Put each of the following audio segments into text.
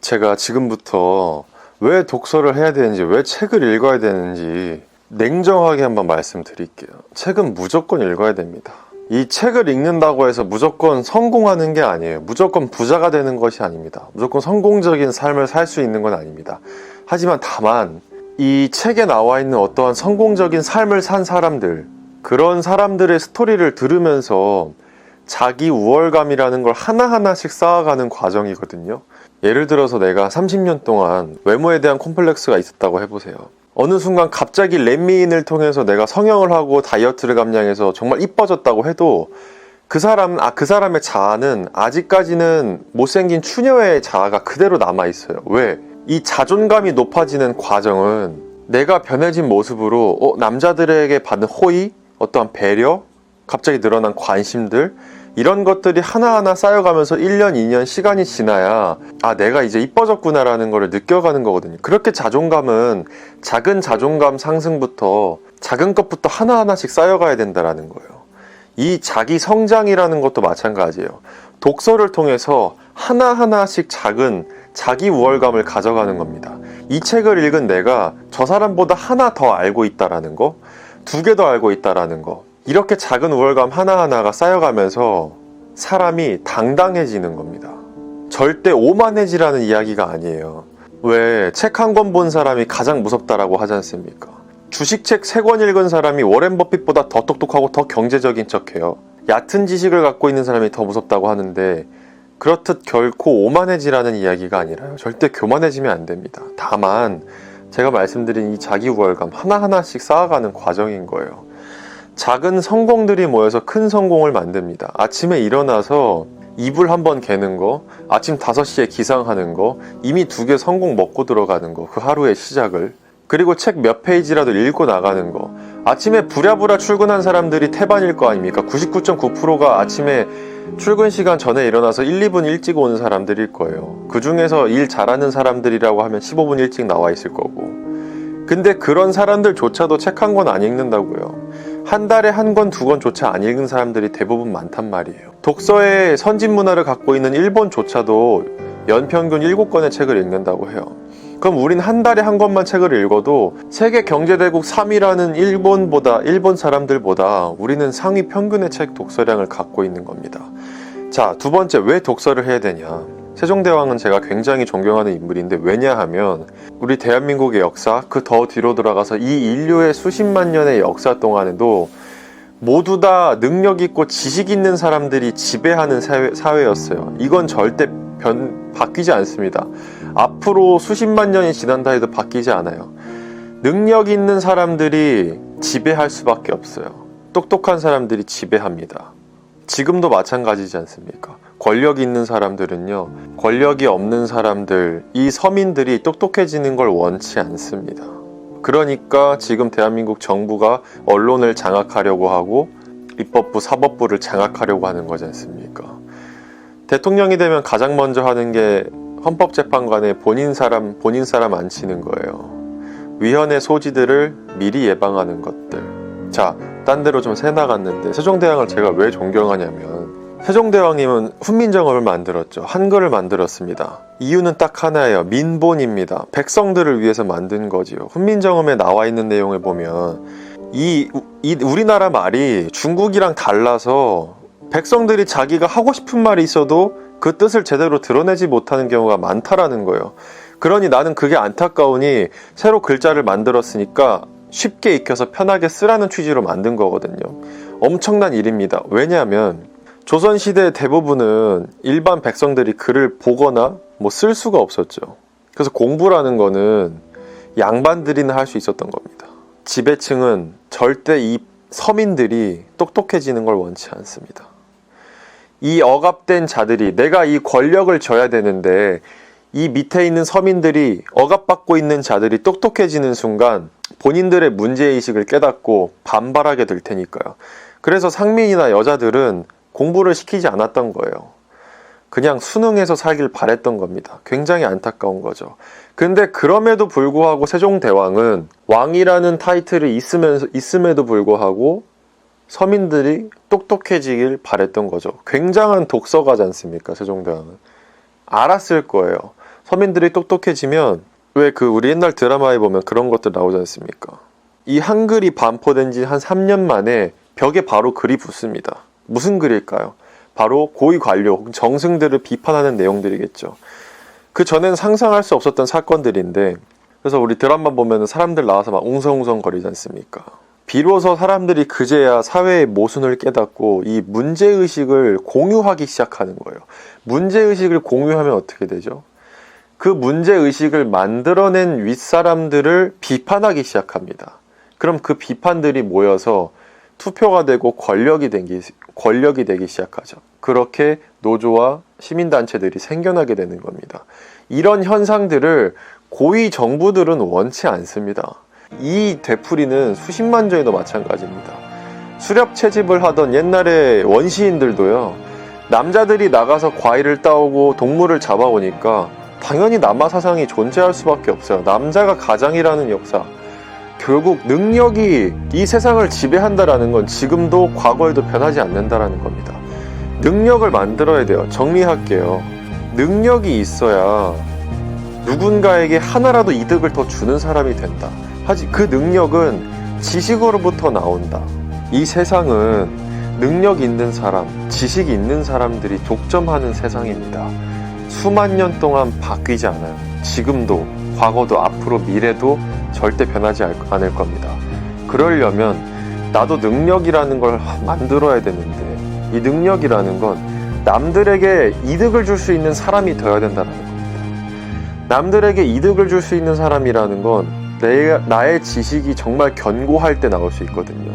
제가 지금부터 왜 독서를 해야 되는지, 왜 책을 읽어야 되는지 냉정하게 한번 말씀드릴게요. 책은 무조건 읽어야 됩니다. 이 책을 읽는다고 해서 무조건 성공하는 게 아니에요. 무조건 부자가 되는 것이 아닙니다. 무조건 성공적인 삶을 살 수 있는 건 아닙니다. 하지만 다만 이 책에 나와 있는 어떠한 성공적인 삶을 산 사람들, 그런 사람들의 스토리를 들으면서 자기 우월감이라는 걸 하나하나씩 쌓아가는 과정이거든요. 예를 들어서 내가 30년 동안 외모에 대한 콤플렉스가 있었다고 해보세요. 어느 순간 갑자기 렛미인을 통해서 내가 성형을 하고 다이어트를 감량해서 정말 이뻐졌다고 해도 그 사람, 아, 그 사람의 자아는 아직까지는 못생긴 추녀의 자아가 그대로 남아 있어요. 왜? 이 자존감이 높아지는 과정은 내가 변해진 모습으로 어, 남자들에게 받는 호의, 어떠한 배려, 갑자기 늘어난 관심들, 이런 것들이 하나하나 쌓여가면서 1년, 2년 시간이 지나야 아, 내가 이제 이뻐졌구나라는 걸 느껴가는 거거든요. 그렇게 자존감은 작은 자존감 상승부터 작은 것부터 하나하나씩 쌓여가야 된다라는 거예요. 이 자기 성장이라는 것도 마찬가지예요. 독서를 통해서 하나하나씩 작은 자기 우월감을 가져가는 겁니다. 이 책을 읽은 내가 저 사람보다 하나 더 알고 있다라는 거, 두 개 더 알고 있다라는 거, 이렇게 작은 우월감 하나하나가 쌓여가면서 사람이 당당해지는 겁니다. 절대 오만해지라는 이야기가 아니에요. 왜 책 한 권 본 사람이 가장 무섭다라고 하지 않습니까? 주식책 세 권 읽은 사람이 워렌 버핏보다 더 똑똑하고 더 경제적인 척해요. 얕은 지식을 갖고 있는 사람이 더 무섭다고 하는데 그렇듯 결코 오만해지라는 이야기가 아니라요. 절대 교만해지면 안 됩니다. 다만 제가 말씀드린 이 자기 우월감 하나하나씩 쌓아가는 과정인 거예요. 작은 성공들이 모여서 큰 성공을 만듭니다. 아침에 일어나서 이불 한번 개는 거, 아침 5시에 기상하는 거, 이미 두 개 성공 먹고 들어가는 거, 그 하루의 시작을. 그리고 책 몇 페이지라도 읽고 나가는 거. 아침에 부랴부랴 출근한 사람들이 태반일 거 아닙니까? 99.9%가 아침에 출근 시간 전에 일어나서 1, 2분 일찍 오는 사람들일 거예요. 그 중에서 일 잘하는 사람들이라고 하면 15분 일찍 나와 있을 거고. 근데 그런 사람들조차도 책 한 권 안 읽는다고요. 한 달에 한 권, 두 권조차 안 읽은 사람들이 대부분 많단 말이에요. 독서의 선진 문화를 갖고 있는 일본조차도 연평균 7권의 책을 읽는다고 해요. 그럼 우린 한 달에 한 권만 책을 읽어도 세계 경제대국 3위라는 일본보다, 일본 사람들보다 우리는 상위 평균의 책 독서량을 갖고 있는 겁니다. 자, 두 번째, 왜 독서를 해야 되냐? 세종대왕은 제가 굉장히 존경하는 인물인데 왜냐하면 우리 대한민국의 역사 그 더 뒤로 돌아가서 이 인류의 수십만 년의 역사 동안에도 모두 다 능력 있고 지식 있는 사람들이 지배하는 사회, 사회였어요. 이건 절대 변, 바뀌지 않습니다. 앞으로 수십만 년이 지난다 해도 바뀌지 않아요. 능력 있는 사람들이 지배할 수밖에 없어요. 똑똑한 사람들이 지배합니다. 지금도 마찬가지지 않습니까? 권력 있는 사람들은요, 권력이 없는 사람들, 이 서민들이 똑똑해지는 걸 원치 않습니다. 그러니까 지금 대한민국 정부가 언론을 장악하려고 하고 입법부, 사법부를 장악하려고 하는 거지 않습니까? 대통령이 되면 가장 먼저 하는 게 헌법재판관에 본인 사람, 본인 사람 앉히는 거예요. 위헌의 소지들을 미리 예방하는 것들. 자, 딴 데로 좀 새 나갔는데 세종대왕을 제가 왜 존경하냐면 세종대왕님은 훈민정음을 만들었죠. 한글을 만들었습니다. 이유는 딱 하나예요. 민본입니다. 백성들을 위해서 만든 거지요. 훈민정음에 나와 있는 내용을 보면 이, 이 우리나라 말이 중국이랑 달라서 백성들이 자기가 하고 싶은 말이 있어도 그 뜻을 제대로 드러내지 못하는 경우가 많다라는 거예요. 그러니 나는 그게 안타까우니 새로 글자를 만들었으니까 쉽게 익혀서 편하게 쓰라는 취지로 만든 거거든요. 엄청난 일입니다. 왜냐하면 조선시대 대부분은 일반 백성들이 글을 보거나 뭐 쓸 수가 없었죠. 그래서 공부라는 거는 양반들이나 할 수 있었던 겁니다. 지배층은 절대 이 서민들이 똑똑해지는 걸 원치 않습니다. 이 억압된 자들이 내가 이 권력을 져야 되는데 이 밑에 있는 서민들이 억압받고 있는 자들이 똑똑해지는 순간 본인들의 문제의식을 깨닫고 반발하게 될 테니까요. 그래서 상민이나 여자들은 공부를 시키지 않았던 거예요. 그냥 수능해서 살길 바랬던 겁니다. 굉장히 안타까운 거죠. 근데 그럼에도 불구하고 세종대왕은 왕이라는 타이틀이 있으면서, 있음에도 불구하고 서민들이 똑똑해지길 바랬던 거죠. 굉장한 독서가지 않습니까? 세종대왕은. 알았을 거예요. 서민들이 똑똑해지면 왜 그 우리 옛날 드라마에 보면 그런 것들 나오지 않습니까? 이 한글이 반포된 지 한 3년 만에 벽에 바로 글이 붙습니다. 무슨 글일까요? 바로 고위 관료, 혹은 정승들을 비판하는 내용들이겠죠. 그 전엔 상상할 수 없었던 사건들인데, 그래서 우리 드라마 보면 사람들 나와서 막 웅성웅성 거리지 않습니까? 비로소 사람들이 그제야 사회의 모순을 깨닫고 이 문제의식을 공유하기 시작하는 거예요. 문제의식을 공유하면 어떻게 되죠? 그 문제의식을 만들어낸 윗사람들을 비판하기 시작합니다. 그럼 그 비판들이 모여서 투표가 되고 권력이 되기, 권력이 되기 시작하죠. 그렇게 노조와 시민단체들이 생겨나게 되는 겁니다. 이런 현상들을 고위 정부들은 원치 않습니다. 이 되풀이는 수십만 조에도 마찬가지입니다. 수렵 채집을 하던 옛날에 원시인들도요, 남자들이 나가서 과일을 따오고 동물을 잡아오니까 당연히 남아 사상이 존재할 수밖에 없어요. 남자가 가장이라는 역사. 결국 능력이 이 세상을 지배한다라는 건 지금도 과거에도 변하지 않는다라는 겁니다. 능력을 만들어야 돼요. 정리할게요. 능력이 있어야 누군가에게 하나라도 이득을 더 주는 사람이 된다. 하지 그 능력은 지식으로부터 나온다. 이 세상은 능력 있는 사람, 지식 있는 사람들이 독점하는 세상입니다. 수만 년 동안 바뀌지 않아요. 지금도, 과거도, 앞으로, 미래도 절대 변하지 않- 않을 겁니다. 그러려면 나도 능력이라는 걸 만들어야 되는데 이 능력이라는 건 남들에게 이득을 줄 수 있는 사람이 되어야 된다는 겁니다. 남들에게 이득을 줄 수 있는 사람이라는 건 내, 나의 지식이 정말 견고할 때 나올 수 있거든요.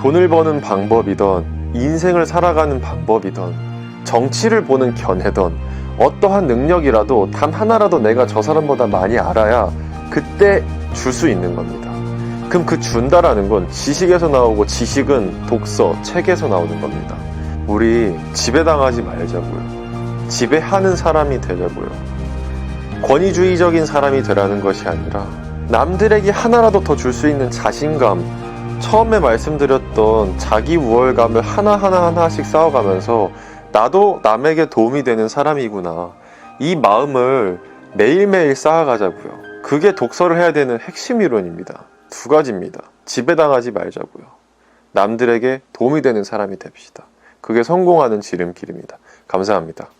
돈을 버는 방법이던 인생을 살아가는 방법이던 정치를 보는 견해던 어떠한 능력이라도 단 하나라도 내가 저 사람보다 많이 알아야 그때 줄 수 있는 겁니다. 그럼 그 준다라는 건 지식에서 나오고 지식은 독서, 책에서 나오는 겁니다. 우리 지배당하지 말자고요. 지배하는 사람이 되자고요. 권위주의적인 사람이 되라는 것이 아니라 남들에게 하나라도 더 줄 수 있는 자신감, 처음에 말씀드렸던 자기 우월감을 하나하나 하나씩 쌓아가면서 나도 남에게 도움이 되는 사람이구나. 이 마음을 매일매일 쌓아가자고요. 그게 독서를 해야 되는 핵심 이론입니다. 두 가지입니다. 지배당하지 말자고요. 남들에게 도움이 되는 사람이 됩시다. 그게 성공하는 지름길입니다. 감사합니다.